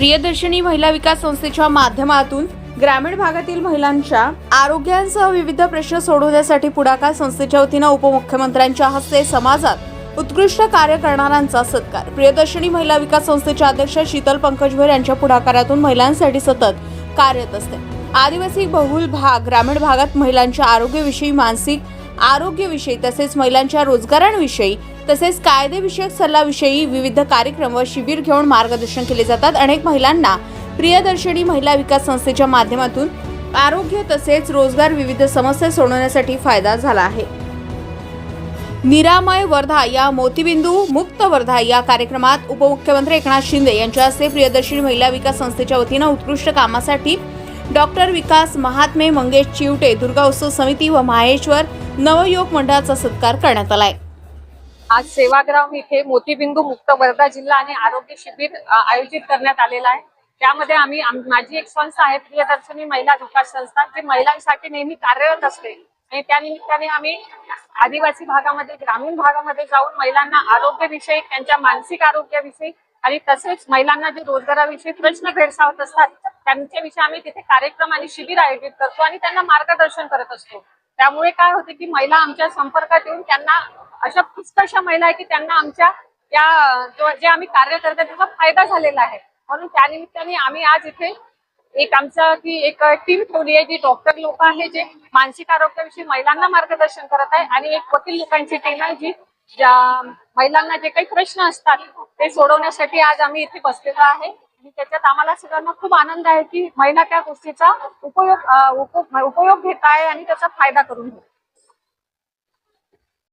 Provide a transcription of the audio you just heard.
प्रियदर्शनी महिला विकास संस्थेच्या माध्यमातून ग्रामीण भागातील महिलांच्या आरोग्यासह विविध प्रश्न सोडवण्यासाठी पुढाकार संस्थेच्या वतीनं उपमुख्यमंत्र्यांच्या हस्ते समाजात उत्कृष्ट कार्य करणाऱ्यांचा सत्कार. प्रियदर्शनी महिला विकास संस्थेच्या अध्यक्ष शीतल पंकज भर यांच्या पुढाकारातून महिलांसाठी सतत कार्यरत असते. आदिवासी बहुल भाग ग्रामीण भागात महिलांच्या आरोग्याविषयी मानसिक आरोग्यविषयी तसेच महिलांच्या रोजगारांविषयी तसेच कायदेविषयक सल्लाविषयी विविध कार्यक्रम व शिबिर घेऊन मार्गदर्शन केले जातात. अनेक महिलांना प्रियदर्शनी महिला विकास संस्थेच्या माध्यमातून आरोग्य तसेच रोजगार विविध समस्या सोडवण्यासाठी फायदा झाला आहे. निरामय वर्धा या मोतीबिंदू मुक्त वर्धा या कार्यक्रमात उपमुख्यमंत्री एकनाथ शिंदे यांच्या हस्ते प्रियदर्शनी महिला विकास संस्थेच्या वतीनं उत्कृष्ट कामासाठी डॉक्टर विकास महात्मे मंगेश चिवटे दुर्गा उत्सव समिती व माहेश्वर नवयोग मंडळाचा सत्कार करण्यात आलाय. आज सेवाग्राम इथे मोतीबिंदू मुक्त वर्धा जिल्हा आणि आरोग्य शिबिर आयोजित करण्यात आलेलं आहे. त्यामध्ये आम्ही माझी एक संस्था आहे प्रियदर्शनी महिला विकास संस्था जी महिलांसाठी नेहमी कार्यरत असते. आणि त्यानिमित्ताने आम्ही आदिवासी भागामध्ये ग्रामीण भागामध्ये जाऊन महिलांना आरोग्याविषयी त्यांच्या मानसिक आरोग्याविषयी आणि तसेच महिलांना जे रोजगाराविषयी प्रश्न भेडसावत असतात त्यांच्याविषयी आम्ही तिथे कार्यक्रम आणि शिबिर आयोजित करतो आणि त्यांना मार्गदर्शन करत असतो. त्यामुळे काय होते की महिला आमच्या संपर्कात येऊन त्यांना अशा पुष्कळशा महिला आहे की त्यांना आमच्या या जे आम्ही कार्य करतो त्याचा फायदा झालेला आहे. म्हणून त्यानिमित्ताने आम्ही आज इथे एक आमचा की एक टीम ठेवली आहे जी डॉक्टर लोक आहे जे मानसिक आरोग्याविषयी महिलांना मार्गदर्शन करत आहे आणि एक वकील लोकांची टीम आहे जी ज्या महिलांना जे काही प्रश्न असतात ते सोडवण्यासाठी आज आम्ही इथे बसलेलो आहे. आणि त्याच्यात आम्हाला सगळ्यांना खूप आनंद आहे की महिला त्या गोष्टीचा उपयोग उपयोग घेत आहे आणि त्याचा फायदा करून घेत